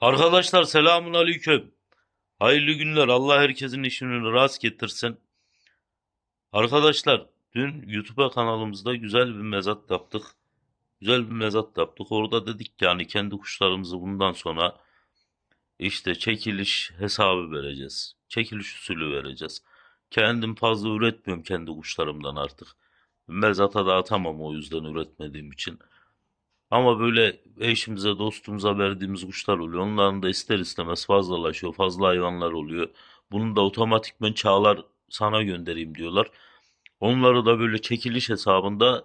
Arkadaşlar selamun aleyküm. Hayırlı günler. Allah herkesin işini rast getirsin. Arkadaşlar dün YouTube kanalımızda güzel bir mezat yaptık. Güzel bir mezat yaptık. Orada dedik ki yani kendi kuşlarımızı bundan sonra işte çekiliş hesabı vereceğiz. Çekiliş usulü vereceğiz. Kendim fazla üretmiyorum kendi kuşlarımdan artık. Mezata da atamam o yüzden üretmediğim için. Ama böyle eşimize, dostumuza verdiğimiz kuşlar oluyor. Onların da ister istemez fazlalaşıyor. Fazla hayvanlar oluyor. Bunu da otomatikmen çağlar sana göndereyim diyorlar. Onları da böyle çekiliş hesabında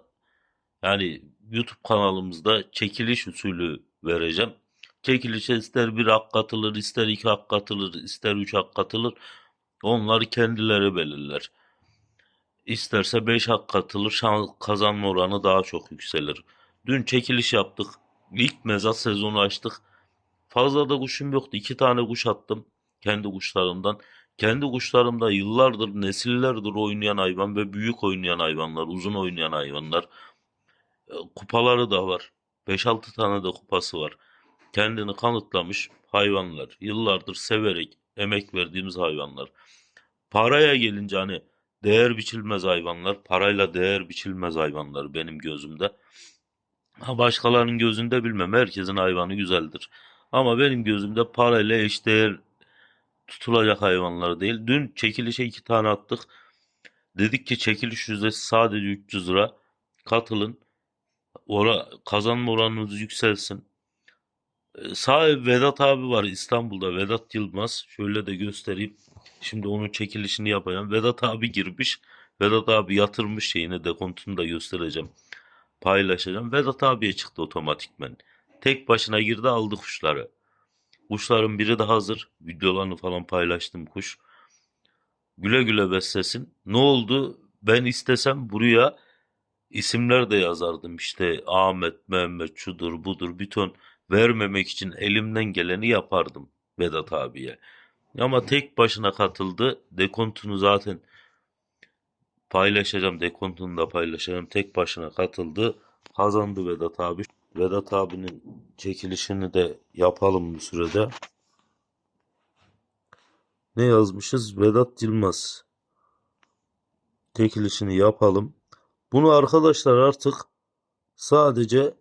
yani YouTube kanalımızda çekiliş usulü vereceğim. Çekilişe ister bir hak katılır, ister iki hak katılır, ister üç hak katılır. Onları kendileri belirler. İsterse 5 hak katılır, şans kazanma oranı daha çok yükselir. Dün çekiliş yaptık. İlk mezat sezonu açtık. Fazla da kuşum yoktu. İki tane kuş attım kendi kuşlarımdan. Kendi kuşlarımda yıllardır, nesillerdir oynayan hayvan ve büyük oynayan hayvanlar, uzun oynayan hayvanlar. E, Kupaları da var. 5-6 tane de kupası var. Kendini kanıtlamış hayvanlar. Yıllardır severek emek verdiğimiz hayvanlar. Paraya gelince hani değer biçilmez hayvanlar. Parayla değer biçilmez hayvanlar benim gözümde. Başkalarının gözünde bilmem. Herkesin hayvanı güzeldir. Ama benim gözümde parayla eşdeğer tutulacak hayvanlar değil. Dün çekilişe iki tane attık. Dedik ki çekiliş yüzdesi sadece 300 lira. Katılın. Ora, kazanma oranınız yükselsin. Ee, Vedat abi var İstanbul'da. Vedat Yılmaz. Şöyle de göstereyim. Şimdi onun çekilişini yapacağım. Vedat abi girmiş. Vedat abi yatırmış şeyini dekontunu da göstereceğim. Paylaşacağım. Vedat abiye çıktı otomatikmen. Tek başına girdi aldı kuşları. Kuşların biri de hazır. Videolarını falan paylaştım kuş. Güle güle beslesin. Ne oldu? Ben istesem buraya isimler de yazardım. İşte Ahmet, Mehmet, şudur budur bir ton vermemek için elimden geleni yapardım Vedat abiye. Ama tek başına katıldı. Dekontunu zaten paylaşacağım. Dekontunu da paylaşacağım. Tek başına katıldı. Kazandı Vedat abi. Vedat abinin çekilişini de yapalım bu sürede. Ne yazmışız? Vedat Yılmaz. Çekilişini yapalım. Bunu arkadaşlar artık sadece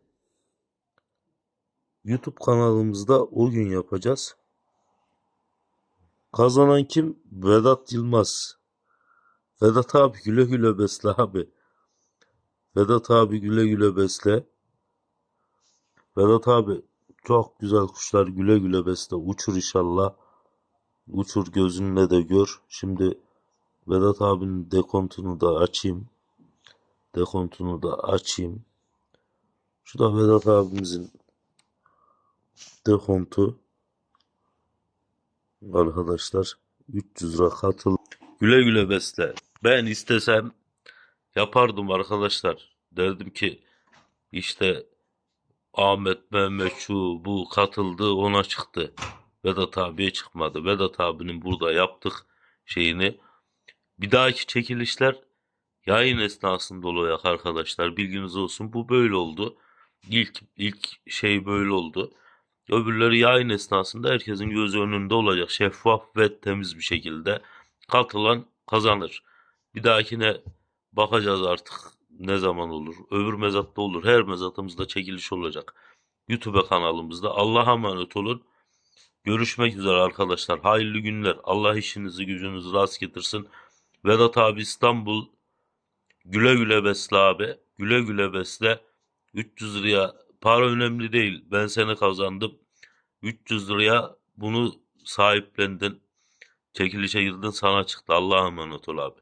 YouTube kanalımızda o gün yapacağız. Kazanan kim? Vedat Yılmaz. Vedat abi güle güle besle abi. Vedat abi güle güle besle. Vedat abi çok güzel kuşlar güle güle besle. Uçur inşallah. Uçur gözünle de gör. Şimdi Vedat abinin dekontunu da açayım. Dekontunu da açayım. Şu da Vedat abimizin dekontu. Arkadaşlar 300 lira katıl. Güle güle besle. Ben istesem yapardım arkadaşlar. Derdim ki işte Ahmet Mehmet şu bu katıldı ona çıktı. Vedat abiye çıkmadı. Vedat abinin burada yaptık şeyini. Bir dahaki çekilişler yayın esnasında olacak arkadaşlar. Bilginiz olsun. Bu böyle oldu. İlk ilk şey böyle oldu. Öbürleri yayın esnasında herkesin gözü önünde olacak. Şeffaf ve temiz bir şekilde. Katılan kazanır. Bir dahakine bakacağız artık ne zaman olur. Öbür mezatta olur. Her mezatımızda çekiliş olacak. YouTube kanalımızda. Allah'a emanet olun. Görüşmek üzere arkadaşlar. Hayırlı günler. Allah işinizi gücünüzü rast getirsin. Vedat abi İstanbul. Güle güle besle abi. Güle güle besle. 300 liraya para önemli değil. Ben seni kazandım. 300 liraya bunu sahiplendin. Çekilişe girdin sana çıktı. Allah'a emanet ol abi.